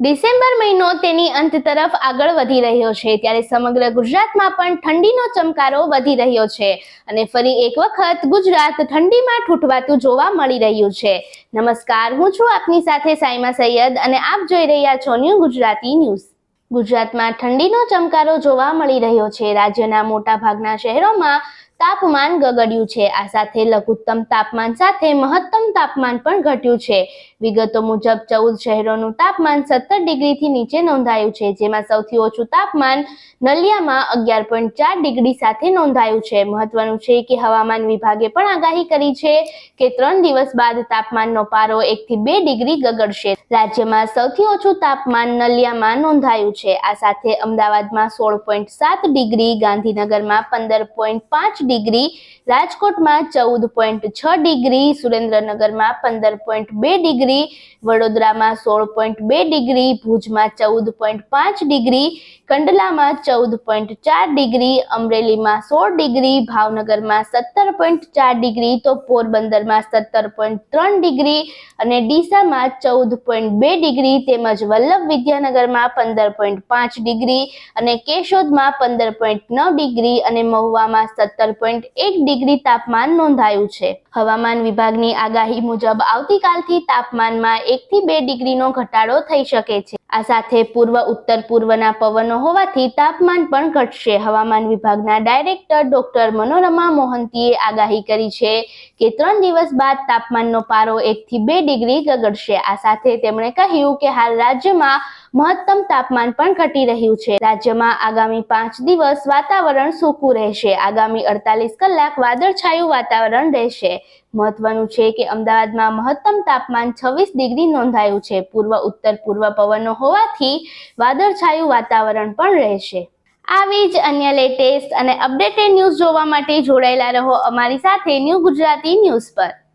December મહિનો તેની અંત તરફ આગળ વધી રહ્યો છે. ત્યારે સમગ્ર ગુજરાતમાં પણ ઠંડીનો ચમકારો વધી રહ્યો છે અને ફરી એક વખત ગુજરાત ઠંડીમાં ઠૂઠવાતું જોવા મળી રહ્યું છે. નમસ્કાર, હું છું આપની સાથે સાઈમા સૈયદ અને આપ જોઈ રહ્યા છો ન્યૂ ગુજરાતી ન્યૂઝ. ગુજરાતમાં ઠંડીનો ચમકારો જોવા મળી રહ્યો છે. રાજ્યના મોટા ભાગના શહેરોમાં તાપમાન ગગડ્યું છે. આ સાથે લઘુત્તમ તાપમાન સાથે મહત્તમ તાપમાન પણ ઘટ્યું છે. વિગતો મુજબ, ચૌદ શહેરોનું તાપમાન સત્તર ડિગ્રીથી નીચે નોંધાયું છે, જેમાં સૌથી ઓછું તાપમાન નલિયામાં અગિયાર પોઈન્ટ ચાર ડિગ્રી સાથે નોંધાયું છે. મહત્વનું છે કે હવામાન વિભાગે પણ આગાહી કરી છે કે ત્રણ દિવસ બાદ તાપમાનનો પારો એકથી બે ડિગ્રી ગગડશે. રાજ્યમાં સૌથી ઓછું તાપમાન નલિયામાં નોંધાયું છે. આ સાથે અમદાવાદમાં સોળ પોઈન્ટ સાત ડિગ્રી, ગાંધીનગરમાં પંદર પોઈન્ટ પાંચ ડિગ્રી, રાજકોટમાં ચૌદ પોઈન્ટ છ ડિગ્રી, સુરેન્દ્રનગરમાં પંદર પોઈન્ટ બે ડિગ્રી, વડોદરામાં સોળ પોઈન્ટ બે ડિગ્રી, ભુજમાં ચૌદ પોઈન્ટ પાંચ ડિગ્રી, કંડલામાં ચૌદ પોઈન્ટ ચાર ડિગ્રી, અમરેલીમાં સોળ ડિગ્રી, ભાવનગરમાં સત્તર પોઈન્ટ ચાર ડિગ્રી, તો પોરબંદરમાં સત્તર પોઈન્ટ ત્રણ ડિગ્રી અને ડીસામાં ચૌદ પોઈન્ટ બે ડિગ્રી, તેમજ વલ્લભ વિદ્યાનગરમાં પંદર પોઈન્ટ પાંચ ડિગ્રી અને કેશોદમાં પંદર પોઈન્ટ નવ ડિગ્રી અને મહુવામાં સત્તર પોઈન્ટ એક ડિગ્રી તાપમાન નોંધાયું છે. હવામાન વિભાગની આગાહી મુજબ આવતીકાલથી તાપમાનમાં એકથી બે ડિગ્રીનો ઘટાડો થઈ શકે છે. આ સાથે પૂર્વ ઉત્તર પૂર્વના પવનો હોવાથી તાપમાન પણ ઘટશે. હવામાન વિભાગના ડાયરેક્ટર ડોક્ટર મનોરમા મોહંતીએ આગાહી કરી છે કે ત્રણ દિવસ બાદ તાપમાનનો પારો એકથી બે ડિગ્રી ગગડશે. આ સાથે તેમણે કહ્યું કે હાલ રાજ્યમાં મહત્તમ તાપમાન પણ ઘટી રહ્યું છે. રાજ્યમાં આગામી પાંચ દિવસ વાતાવરણ સૂકું રહેશે. આગામી અડતાલીસ કલાક વાદળછાયું વાતાવરણ રહેશે. મહત્વનું છે કે અમદાવાદમાં મહત્તમ તાપમાન છવ્વીસ ડિગ્રી નોંધાયું છે. પૂર્વ, ઉત્તર, પૂર્વ પવનો હોવાથી વાદળછાયું વાતાવરણ પણ રહેશે. આવી જ અન્ય લેટેસ્ટ અને અપડેટેડ ન્યૂઝ જોવા માટે જોડાયેલા રહો અમારી સાથે ન્યૂ ગુજરાતી ન્યૂઝ પર.